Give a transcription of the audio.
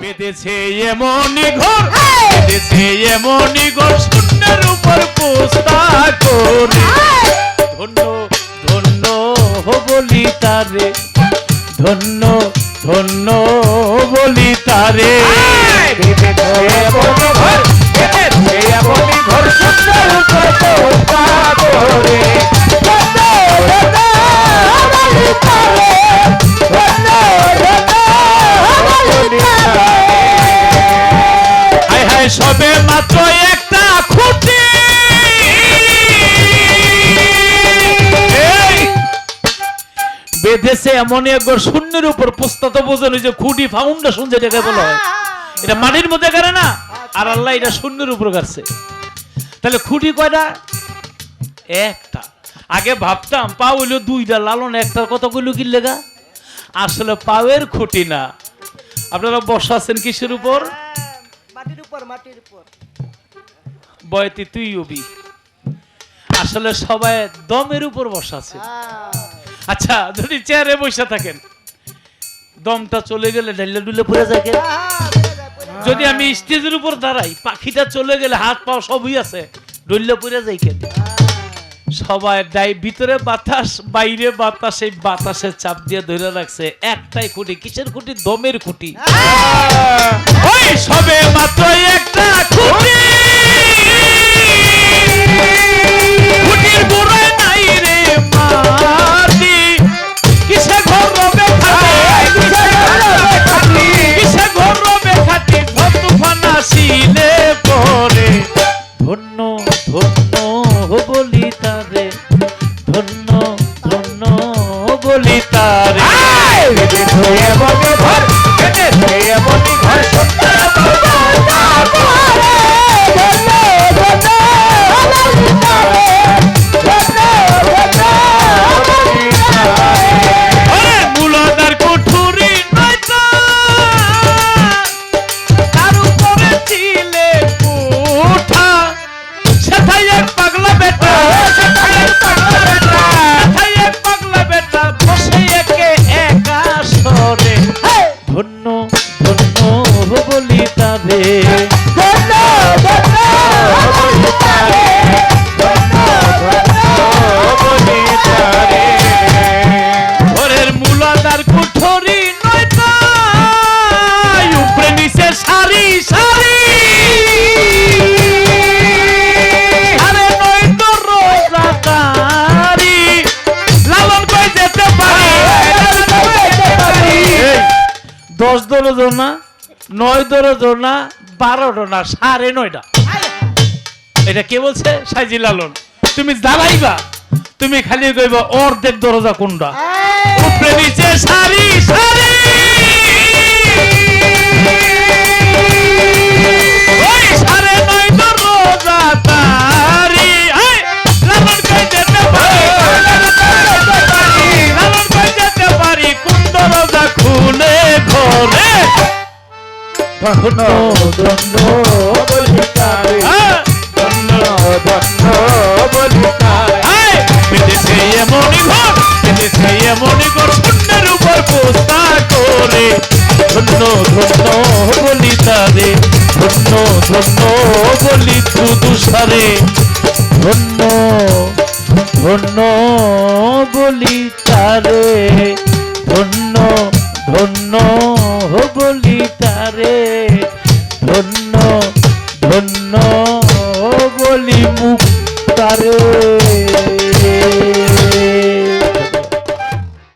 বেঁধেছে এমনই ঘর বেঁধেছে এমনই ঘর শূন্যের উপর পোস্তা করে। ধন্য ধন্য বলি তারে ধন্য ধন্য বলি তারে। বেঁধেছে সবে মাত্র একটা খুঁটি! বেঁধেছে এমন একবার শূন্যের উপর পুস্তা তো বোঝেন ওই যে খুঁটি ফাউন্ডেশন যেটাকে বলা হয়। এটা মাটির মধ্যে করে না আর আল্লাহ এটা শূন্যের উপর কাটছে তাহলে খুঁটি কয়টা? একটা। আগে ভাবতাম পা হইল দুইটা লালন একটার কথা কইলো কি লেগা? আসলে পাওয়ের খুঁটি না। আপনারা বসা আছেন কিসের উপর? মাটির উপর মাটির উপর। বয়তি তুই উবি আসলে সবাই দমের উপর বসা আছে। আচ্ছা যদি চেয়ারে বসে থাকেন দমটা চলে গেলে ডাইলে ডুলে পড়ে যায় যদি আমি স্টেজের উপর দাঁড়াই পাখিটা চলে গেলে হাত পা সবই আছে ডুললে পড়ে যাই কেন? সবাই ডাই ভিতরে বাতাস বাইরে বাতাস এই বাতাসের চাপ দিয়ে ধরে রাখছে। একটাই খুঁটি কিসের খুঁটি? দমের খুঁটি। সবে মাত্র একটা খুঁটি। ধন্য ধন্য বলি তারে ধন্য ধন্য বলি তারে ধন্য ধন্য বলি তারে ঘরের মূলাদার কুঠরি নয়তো উপরে নিচে সারি সারি দশ দরজন না নয় দরজন না বারো ডোনা সাড়ে নয়টা। এটা কে বলছে? সাইজি লালন। তুমি দাঁড়াইবা তুমি খালি কইবা অর্ধেক দরজা কোনটা? উপরে নিচে সারি সারি ধন্য ধন্য বলি তারে ধন্য ধন্য বলি তারে বিদেশে এমনই ঘর বিদেশে এমনই ঘর শূন্যের উপর পোস্তা করে ধন্য ধন্য বলি তারে ধন্য ধন্য বলি তারে। ধন্য ধন্য বলি মুখ তারে